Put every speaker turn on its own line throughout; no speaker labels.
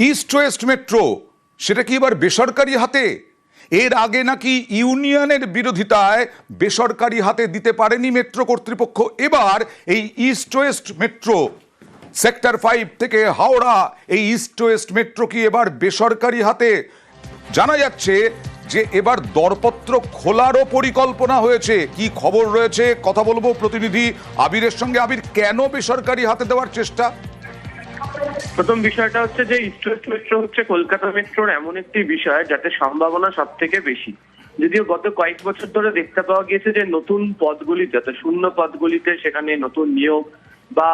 East west metro সেটা কি এবার বেসরকারি হাতে? এর আগে নাকি ইউনিয়নের বিরোধিতায় বেসরকারি হাতে দিতে পারেনি মেট্রো কর্তৃপক্ষ। এবার এই east west metro sector five থেকে হাওড়া, এই ইস্ট ওয়েস্ট মেট্রো কি এবার বেসরকারি হাতে? জানা যাচ্ছে যে এবার দরপত্র খোলারও পরিকল্পনা হয়েছে। কি খবর রয়েছে? কথা বলব প্রতিনিধি আবিরের সঙ্গে। আবির, কেন বেসরকারি হাতে দেওয়ার চেষ্টা?
প্রথম বিষয়টা হচ্ছে যে ইস্ট মেট্রো হচ্ছে কলকাতা মেট্রোর এমন একটি বিষয় যাতে সম্ভাবনা সব থেকে বেশি। যদিও গত কয়েক বছর ধরে দেখতে পাওয়া গিয়েছে যে নতুন পদগুলি যাতে শূন্য পদগুলিতে সেখানে নতুন নিয়োগ বা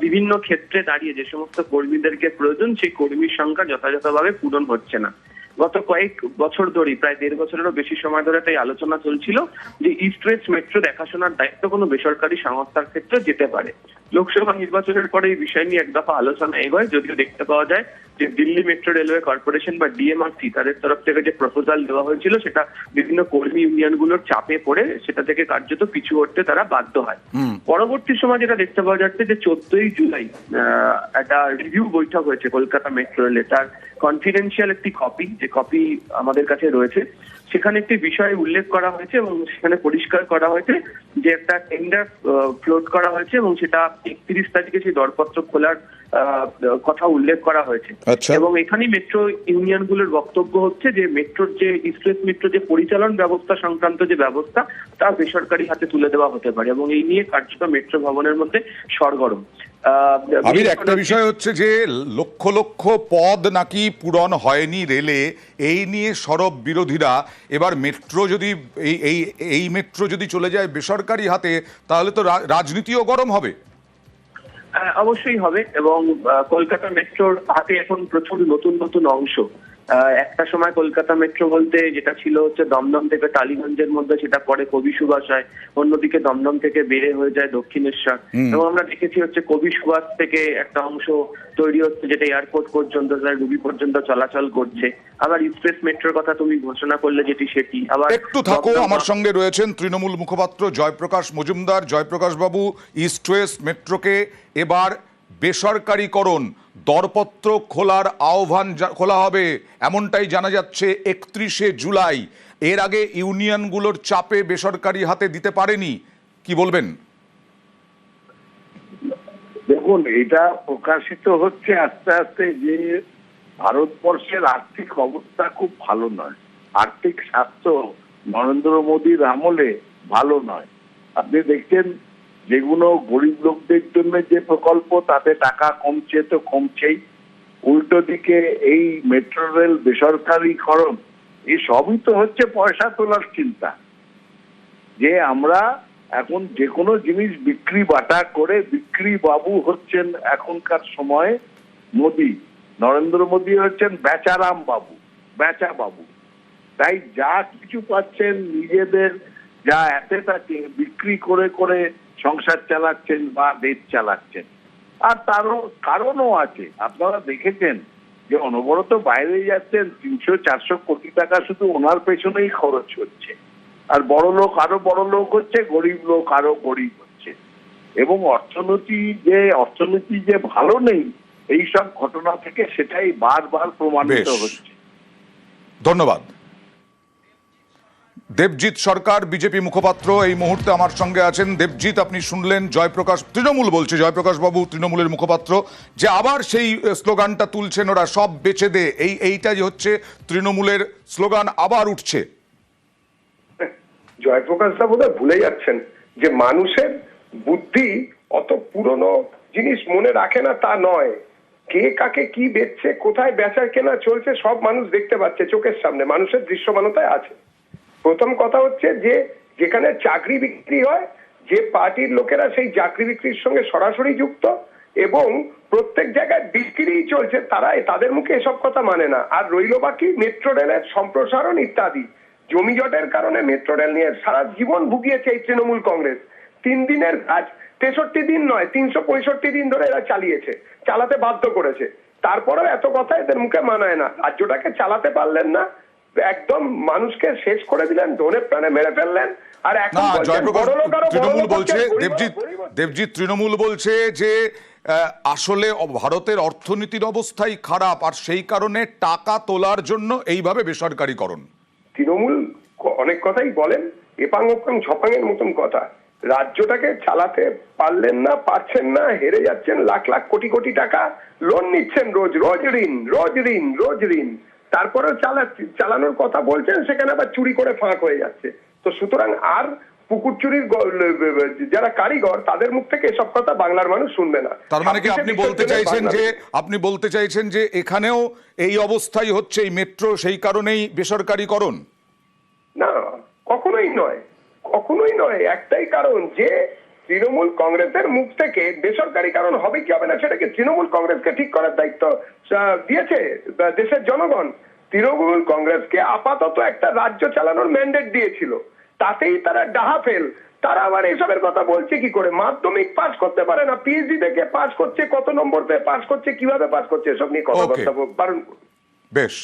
বিভিন্ন ক্ষেত্রে দাঁড়িয়ে যে সমস্ত কর্মীদেরকে প্রয়োজন, সেই কর্মীর সংখ্যা যথাযথভাবে পূরণ হচ্ছে না। গত কয়েক বছর ধরেই, প্রায় দেড় বছরেরও বেশি সময় ধরে তাই আলোচনা চলছিল যে ইস্ট ওয়েস্ট মেট্রো দেখাশোনার দায়িত্ব কোনো বেসরকারি সংস্থার ক্ষেত্রে যেতে পারে। লোকসভা নির্বাচনের পরে এই বিষয় নিয়ে এক দফা আলোচনা এগোয় যদিও দেখতে পাওয়া যায় যে দিল্লি মেট্রো রেলওয়ে কর্পোরেশন বা ডিএমআরসি তাদের তরফ থেকে যে প্রপোজাল দেওয়া হয়েছিল সেটা বিভিন্ন কর্মী ইউনিয়নগুলোর চাপে পড়ে সেটা থেকে কার্যত পিছু হটতে তারা বাধ্য হয়। পরবর্তী সময় যেটা দেখতে পাওয়া যাচ্ছে যে চোদ্দই জুলাই আহ, একটা রিভিউ বৈঠক হয়েছে কলকাতা মেট্রো রেলে। তার কনফিডেন্সিয়াল একটি কপি যে কপি আমাদের কাছে রয়েছে সেখানে একটি বিষয় উল্লেখ করা হয়েছে এবং সেখানে পরিষ্কার করা হয়েছে যে একটা টেন্ডার ফ্লোট করা হয়েছে এবং সেটা একত্রিশ তারিখে সেই দরপত্র খোলার কথা উল্লেখ করা হয়েছে।
আচ্ছা।
এবং এখানেই মেট্রো ইউনিয়নগুলোর বক্তব্য হচ্ছে যে মেট্রোর যে ইস্টওয়েস্ট মেট্রো যে পরিচালন ব্যবস্থা সংক্রান্ত যে ব্যবস্থা তা বেসরকারি হাতে তুলে দেওয়া হতে পারে এবং এই নিয়ে কার্যত মেট্রো ভবনের মধ্যে সরগরম।
আবির একটা বিষয় হচ্ছে যে লক্ষ লক্ষ পদ নাকি পূরণ হয়নি রেলে এই নিয়ে সরব বিরোধীরা। এবার মেট্রো যদি এই এই মেট্রো যদি চলে যায় বেসরকারি হাতে তাহলে তো রাজনীতিও গরম হবে।
অবশ্যই হবে এবং কলকাতা মেট্রোর হাতে এখন প্রচুর নতুন নতুন অংশ। একটা সময় কলকাতা মেট্রো বলতে যেটা ছিল হচ্ছে দমদম থেকে টালিগঞ্জের মধ্যে সেটা পরে কবি সুভাষ হয় অন্যদিকে দমদম থেকে বেড়ে হয়ে যায় দক্ষিণেশ্বর। এবং আমরা দেখেছি হচ্ছে কবি সুভাষ থেকে একটা অংশ তৈরি হচ্ছে যেটা এয়ারপোর্ট পর্যন্ত রুবি পর্যন্ত চলাচল করছে। আবার ইস্টওয়েস্ট মেট্রোর কথা তুমি ঘোষণা করলে যেটি সেটি। আবার
একটু থাকো আমার সঙ্গে রয়েছেন তৃণমূল মুখপাত্র জয়প্রকাশ মজুমদার। জয়প্রকাশ বাবু ইস্ট ওয়েস্ট মেট্রোকে এবার বেসরকারীকরণ, দরপত্র খোলার আহ্বান খোলা হবে, এমনটাই জানা যাচ্ছে একত্রিশে জুলাই। এর আগে ইউনিয়নগুলোর চাপে বেসরকারি হাতে দিতে পারেনি। কি বলবেন?
দেখুন, এটা প্রকাশিত হচ্ছে আস্তে আস্তে যে ভারতবর্ষের আর্থিক অবস্থা খুব ভালো নয়। আর্থিক স্বাস্থ্য নরেন্দ্র মোদীর আমলে ভালো নয়। আপনি দেখছেন যেগুলো গরিব লোকদের জন্য যে প্রকল্প, তাতে টাকা কমছে তো কমছেই। উল্টো দিকে এই মেট্রো রেল বেসরকারীকরণ এই সবই তো হচ্ছে পয়সা তোলার চিন্তা। যে আমরা এখন যে কোনো জিনিস বিক্রি বাটা করে বিক্রি বাবু হচ্ছেন এখনকার সময়ে মোদি। নরেন্দ্র মোদী হচ্ছেন বেচারাম বাবু, বেচা বাবু। তাই যা কিছু পাচ্ছেন নিজেদের যা অ্যাসেট আছে বিক্রি করে করে সংসার চালাচ্ছেন বা দেশ চালাচ্ছেন। আর তারও কারণও আছে। আপনারা দেখেছেন যে অনবরত বাইরে যাচ্ছেন তিনশো চারশো কোটি টাকা শুধু ওনার পেছনেই খরচ হচ্ছে। আর বড় লোক আরও বড় লোক হচ্ছে গরিব লোক আরও গরিব হচ্ছে। এবং অর্থনীতি যে অর্থনীতি যে ভালো নেই এই সব ঘটনা থেকে সেটাই বারবার প্রমাণিত হচ্ছে।
ধন্যবাদ। দেবজিৎ সরকার, বিজেপি মুখপাত্র, এই মুহূর্তে আমার সঙ্গে আছেন। দেবজিৎ, আপনি শুনলেন জয়প্রকাশ, তৃণমূল বলছে জয়প্রকাশ বাবু তৃণমূলের মুখপাত্র, যে আবার সেই স্লোগানটা তুলছেন ওরা, সব বেচে দে। এই, এইটাই হচ্ছে তৃণমূলের স্লোগান, আবার উঠছে।
জয়প্রকাশ দা ভুলে যাচ্ছেন যে মানুষের বুদ্ধি অত পুরনো জিনিস মনে রাখে না, তা নয়। কে কাকে কি বেচছে, কোথায় বেচা কেনা চলছে, সব মানুষ দেখতে পাচ্ছে চোখের সামনে। মানুষের দৃশ্যমানতায় আছে। প্রথম কথা হচ্ছে যে যেখানে চাকরি বিক্রি হয়, যে পার্টির লোকেরা সেই চাকরি বিক্রির সঙ্গে সরাসরি যুক্ত এবং প্রত্যেক জায়গায় বিক্রিই চলছে, তারা তাদের মুখে এসব কথা মানে না। আর রইল বাকি মেট্রো রেলের সম্প্রসারণ ইত্যাদি। জমি জটের কারণে মেট্রো রেল নিয়ে সারা জীবন ভুগিয়েছে এই তৃণমূল কংগ্রেস। তিন দিনের কাজ, তেষট্টি দিন নয়, তিনশো পঁয়ষট্টি দিন ধরে এরা চালিয়েছে, চালাতে বাধ্য করেছে। তারপরেও এত কথা এদের মুখে মানায় না। রাজ্যটাকে চালাতে পারলেন না একদম মানুষকে শেষ করে দিলেন ধনে প্রাণে মেরে ফেললেন আর এখন
তৃণমূল বলছে দেবজিৎ দেবজিৎ তৃণমূল বলছে যে আসলে ভারতের অর্থনীতির অবস্থাই খারাপ আর সেই কারণে টাকা তোলার জন্য এইভাবে বেসরকারীকরণ।
তৃণমূল অনেক কথাই বলেন এপাং ওপাং ঝপাংয়ের মতন কথা। রাজ্যটাকে চালাতে পারলেন না পারছেন না হেরে যাচ্ছেন লাখ লাখ কোটি কোটি টাকা লোন নিচ্ছেন রোজ রোজ ঋণ রোজ ঋণ রোজ ঋণ। তারপরেও চালা চালানোর কথা বলছেন সেখানে আবার চুরি করে ফাঁক হয়ে যাচ্ছে। তো সুতরাং আর পুকুর চুরির যারা কারিগর তাদের মুখ থেকে এসব কথা বাংলার মানুষ শুনবে না।
তার মানে কি আপনি বলতে চাইছেন যে আপনি বলতে চাইছেন যে এখানেও এই অবস্থাই হচ্ছে এই মেট্রো সেই কারণেই বেসরকারীকরণ?
না কখনোই নয়। কখনোই নয়। একটাই কারণ যে তৃণমূল কংগ্রেসের মুখ থেকে বেসরকারি কারণ হবে কি হবে না সেটাকে তৃণমূল কংগ্রেসকে ঠিক করার দায়িত্ব দিয়েছে দেশের জনগণ। তৃণমূল কংগ্রেসকে আপাতত একটা রাজ্য চালানোর ম্যান্ডেট দিয়েছিল। তাতেই তারা ডাহা ফেল। তারা আবার এসবের কথা বলছে কি করে? মাধ্যমিক পাস করতে পারে না পিএইচডি থেকে পাস করছে কত নম্বর পেয়ে পাস করছে কীভাবে পাস করছে এসব নিয়ে. কথাবার্তা বারণ।
বেশ।